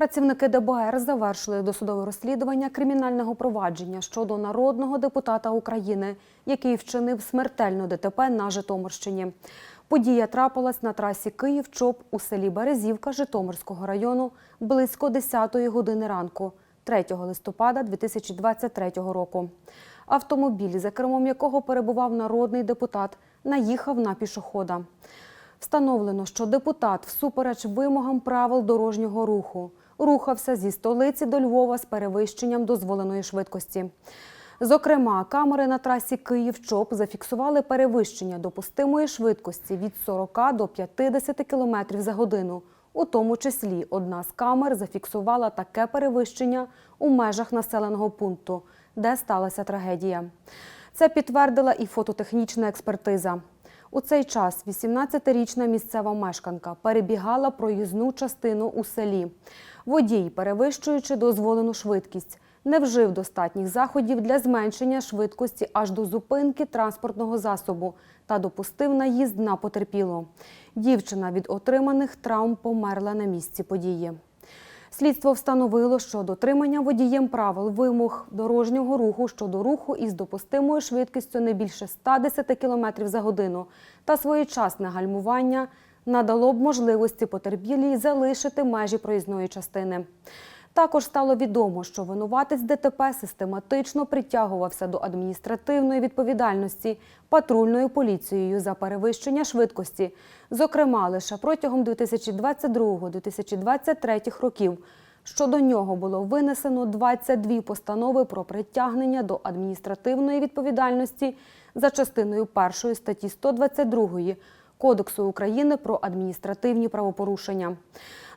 Працівники ДБР завершили досудове розслідування кримінального провадження щодо народного депутата України, який вчинив смертельну ДТП на Житомирщині. Подія трапилась на трасі Київ-Чоп у селі Березівка Житомирського району близько 10-ї години ранку, 3 листопада 2023 року. Автомобіль, за кермом якого перебував народний депутат, наїхав на пішохода. Встановлено, що депутат всупереч вимогам правил дорожнього руху рухався зі столиці до Львова з перевищенням дозволеної швидкості. Зокрема, камери на трасі Київ-Чоп зафіксували перевищення допустимої швидкості від 40 до 50 км за годину. У тому числі одна з камер зафіксувала таке перевищення у межах населеного пункту, де сталася трагедія. Це підтвердила і фототехнічна експертиза. У цей час 18-річна місцева мешканка перебігала проїзну частину у селі. Водій, перевищуючи дозволену швидкість, не вжив достатніх заходів для зменшення швидкості аж до зупинки транспортного засобу та допустив наїзд на потерпілу. Дівчина від отриманих травм померла на місці події. Слідство встановило, що дотримання водієм правил вимог дорожнього руху щодо руху із допустимою швидкістю не більше 110 км за годину та своєчасне гальмування надало б можливості потерпілій залишити межі проїзної частини. Також стало відомо, що винуватець ДТП систематично притягувався до адміністративної відповідальності патрульною поліцією за перевищення швидкості, зокрема лише протягом 2022-2023 років. Щодо нього було винесено 22 постанови про притягнення до адміністративної відповідальності за частиною 1 статті 122 Кодексу України про адміністративні правопорушення.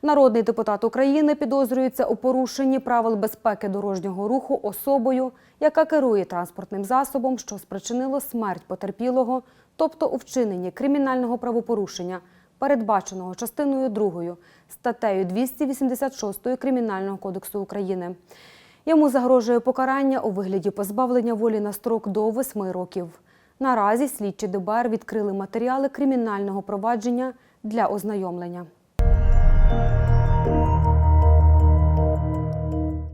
Народний депутат України підозрюється у порушенні правил безпеки дорожнього руху особою, яка керує транспортним засобом, що спричинило смерть потерпілого, тобто у вчиненні кримінального правопорушення, передбаченого частиною 2 статтею 286 Кримінального кодексу України. Йому загрожує покарання у вигляді позбавлення волі на строк до 8 років. Наразі слідчі ДБР відкрили матеріали кримінального провадження для ознайомлення.